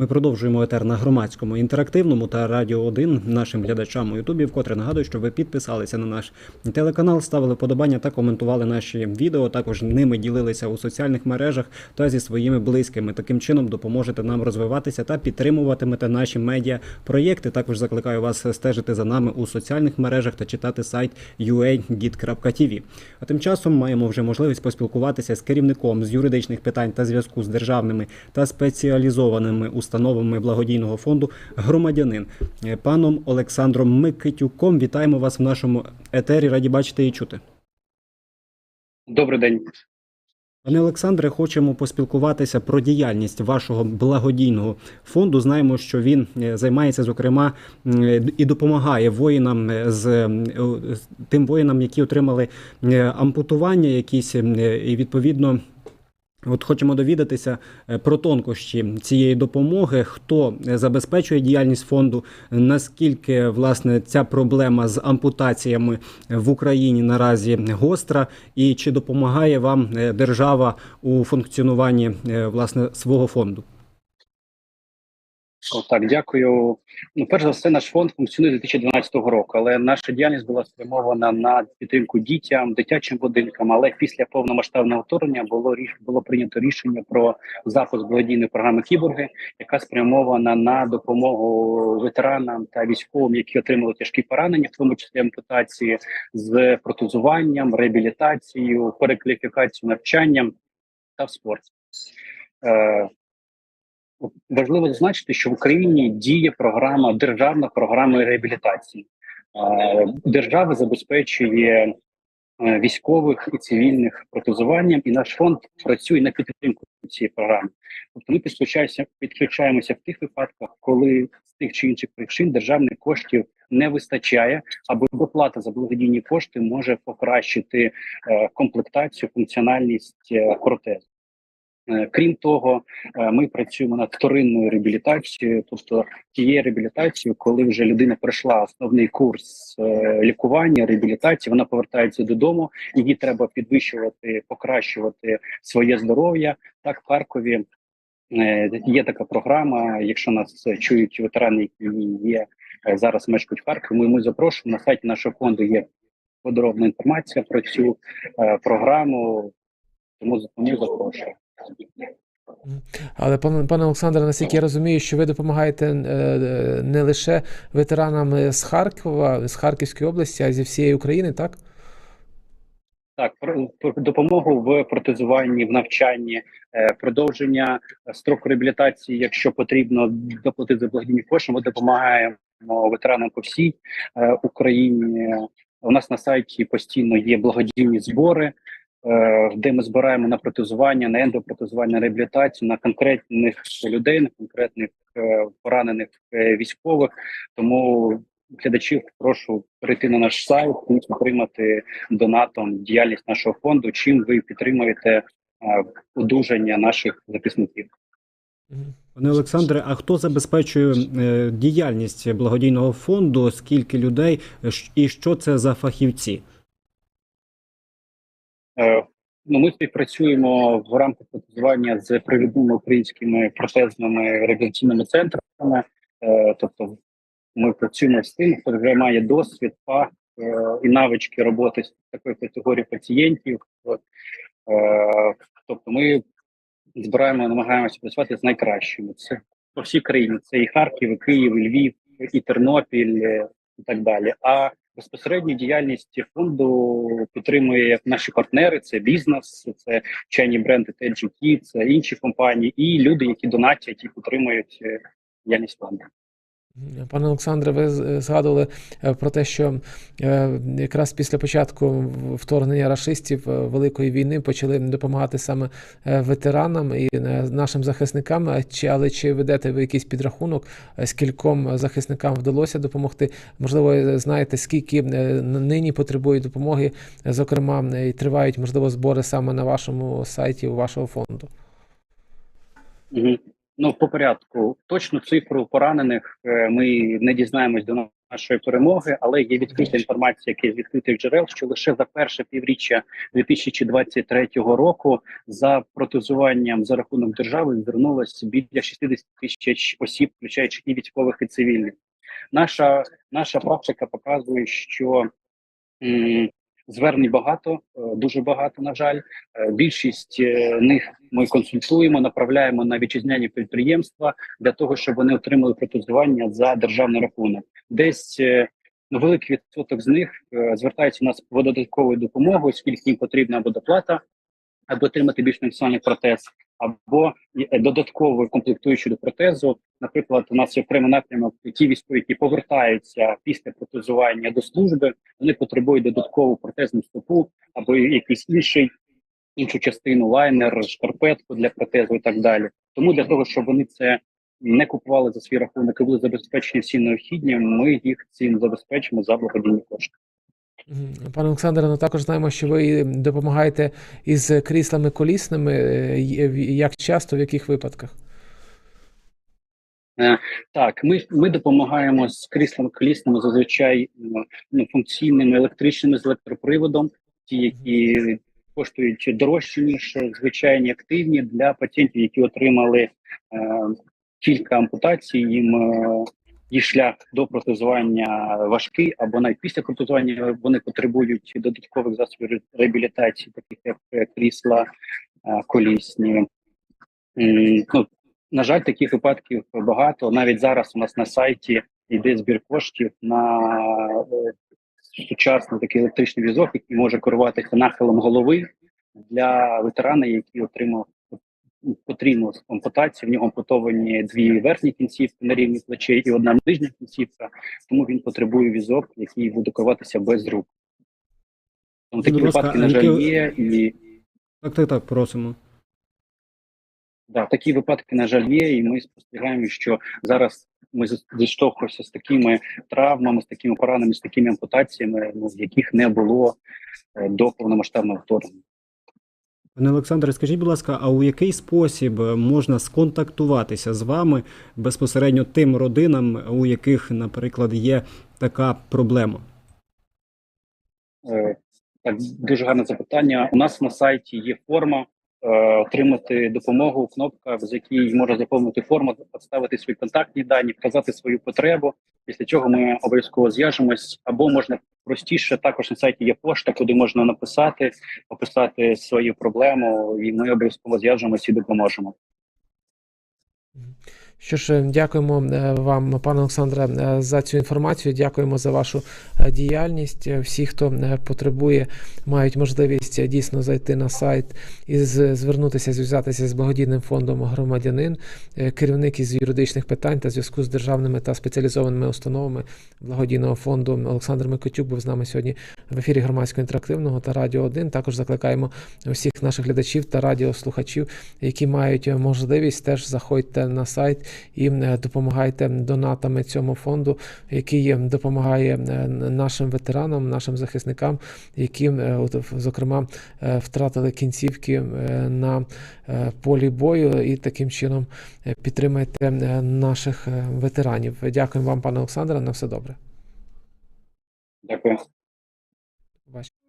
Ми продовжуємо етер на громадському інтерактивному та радіо 1 нашим глядачам у Ютубі. Вкотре нагадую, що ви підписалися на наш телеканал, ставили подобання та коментували наші відео. Також ними ділилися у соціальних мережах та зі своїми близькими. Таким чином допоможете нам розвиватися та підтримуватимете наші медіа проєкти. Також закликаю вас стежити за нами у соціальних мережах та читати сайт uagit.tv. А тим часом маємо вже можливість поспілкуватися з керівником з юридичних питань та зв'язку з державними та спеціалізованими установами благодійного фонду громадянин е, паном Олександром Микитюком. Вітаємо вас в нашому етері. Раді бачити і чути. Добрий день. Пане Олександре, хочемо поспілкуватися про діяльність вашого благодійного фонду. Знаємо, що він е, займається, зокрема, і допомагає воїнам е, з е, тим воїнам, які отримали е, ампутування, якісь е, і відповідно. От хочемо довідатися е, про тонкощі цієї допомоги, хто е, забезпечує діяльність фонду, наскільки власне ця проблема з ампутаціями в Україні наразі гостра, і чи допомагає вам е, держава у функціонуванні власне свого фонду? Так, дякую. Ну, перш за все, наш фонд функціонує з 2012 року, але наша діяльність була спрямована на підтримку дітям, дитячим будинкам. Але після повномасштабного вторгнення було ріш було прийнято рішення про запуск благодійної програми Кіборги, яка спрямована на допомогу ветеранам та військовим, які отримали тяжкі поранення, в тому числі ампутації з протезуванням, реабілітацією, перекваліфікацією, навчанням та в спорті. Е, Важливо зазначити, що в Україні діє програма державна програма реабілітації. Е, Держава забезпечує е, військових і цивільних протезуванням, і наш фонд працює на підтримку цієї програми. Тобто ми підключаємося, підключаємося в тих випадках, коли з тих чи інших причин державних коштів не вистачає, або доплата за благодійні кошти може покращити е, комплектацію, функціональність протезу. Е, Крім того, е, ми працюємо над вторинною реабілітацією, тобто тією реабілітацією, коли вже людина пройшла основний курс е, лікування, реабілітації, вона повертається додому, її треба підвищувати, покращувати своє здоров'я. Так, в Харкові є така програма. Якщо нас чують ветерани, які є зараз мешкають в Харкові, ми, ми запрошуємо на сайті нашого фонду. Є подробна інформація про цю програму, тому запрошую. Але пане пане Олександре, наскільки я розумію, що ви допомагаєте е, не лише ветеранам з Харкова, з Харківської області, а зі всієї України, так? Так, допомогу в протезуванні, в навчанні, е, продовження строку реабілітації, якщо потрібно доплатити за благодійні кошти, ми допомагаємо ветеранам по всій е, Україні. У нас на сайті постійно є благодійні збори, де ми збираємо на протезування, на ендопротезування, на реабілітацію, на конкретних людей, на конкретних е, поранених е, військових. Тому глядачів прошу перейти на наш сайт і підтримати донатом діяльність нашого фонду. Чим ви підтримуєте е, одужання наших захисників? Пане Олександре, а хто забезпечує е, діяльність благодійного фонду? Скільки людей е, і що це за фахівці? Е, Ну, ми співпрацюємо в рамках протезування з провідними українськими протезними реабілітаційними центрами. Е, тобто, ми працюємо з тим, хто вже має досвід, фах е, і навички роботи з такою категорією пацієнтів. Тобто, ми збираємо, намагаємося працювати з найкращими. Це по всій країні. Це і Харків, і Київ, і Львів, і Тернопіль, і так далі. А безпосередньо діяльність фонду підтримує наші партнери, це бізнес, це чайні бренди TGT, це інші компанії, і люди, які донатять і підтримують е, діяльність фонду. Пане Олександре, ви згадували е, про те, що е, якраз після початку вторгнення рашистів е, Великої війни почали допомагати саме е, ветеранам і е, нашим захисникам. Чи але чи ведете ви якийсь підрахунок, е, скільком захисникам вдалося допомогти? Можливо, знаєте, скільки е, нині потребують допомоги, е, зокрема, е, і тривають можливо збори саме на вашому сайті вашого фонду? Ну, по порядку, точну цифру поранених е, ми не дізнаємось до нашої перемоги, але є відкрита інформація, яка з відкритих джерел, що лише за перше півріччя 2023 року за протезуванням за рахунок держави звернулося біля 60 тисяч осіб, включаючи і військових, і цивільних. Наша наша практика показує, що м, звернень багато, е, дуже багато. На жаль, Е, більшість е, них ми консультуємо, направляємо на вітчизняні підприємства для того, щоб вони отримали протезування за державний рахунок. Десь ну, великий відсоток з них звертається у нас по додатковою допомогою, оскільки їм потрібна або доплата, аби отримати більш національний протез, або е, додатковою комплектуючою до протезу. Наприклад, у нас є окремий напрямок, ті військові, які повертаються після протезування до служби, вони потребують додаткову протезну стопу або якийсь інший іншу частину, лайнер, шкарпетку для протезу і так далі. Тому для того, щоб вони це не купували за свій рахунок і були забезпечені всі необхідні, ми їх цим забезпечимо за благодійні кошти. Пане Олександре, ну також знаємо, що ви допомагаєте із кріслами колісними. Е, Як часто, в яких випадках? Так, ми, ми допомагаємо з кріслами колісними зазвичай ну, ну, функційними електричними з електроприводом, ті, які коштують дорожче ніж звичайні активні для пацієнтів, які отримали е, кілька ампутацій. Їм е, їх шлях до протезування важкий, або навіть після протезування вони потребують додаткових засобів реабілітації, таких як е, крісла е, колісні. Ну, на жаль, таких випадків багато. Навіть зараз у нас на сайті йде збір коштів на е, сучасний такий електричний візок, який може керуватися нахилом голови для ветерана, який отримав потрібну ампутацію. В нього ампутовані дві верхні кінцівки на рівні плечей і одна нижня кінцівка. Тому він потребує візок, який буде керуватися без рук. Тому такі Будь ласка, випадки, на жаль, є і. Так, так, так, просимо. Да, такі випадки, на жаль, є, і ми спостерігаємо, що зараз ми зіштовхуємося з такими травмами, з такими пораненнями, з такими ампутаціями, ну, яких не було е, до повномасштабного вторгнення. Пане Олександре, скажіть, будь ласка, а у який спосіб можна сконтактуватися з вами безпосередньо тим родинам, у яких, наприклад, є така проблема? Е, Так, дуже гарне запитання. У нас на сайті є форма отримати допомогу, кнопка, з якій може заповнити форму, поставити свої контактні дані, вказати свою потребу. Після чого ми обов'язково зв'яжемось, або можна простіше. Також на сайті є пошта, куди можна написати, описати свою проблему, і ми обов'язково зв'яжемось і допоможемо. Що ж, дякуємо е, вам, пане Олександре, е, за цю інформацію. Дякуємо за вашу е, діяльність. Всі, хто потребує, мають можливість дійсно зайти на сайт і звернутися, зв'язатися з благодійним фондом громадянин, керівник із юридичних питань та зв'язку з державними та спеціалізованими установами благодійного фонду Олександр Микотюк був з нами сьогодні в ефірі громадського інтерактивного та радіо 1. Також закликаємо всіх наших глядачів та радіослухачів, які мають можливість, теж заходьте на сайт і е, допомагайте донатами цьому фонду, який е, допомагає е, нашим ветеранам, нашим захисникам, які, зокрема, втратили кінцівки на полі бою, і таким чином підтримайте наших ветеранів. Дякуємо вам, пане Олександре. На все добре. Дякую. Побачимо.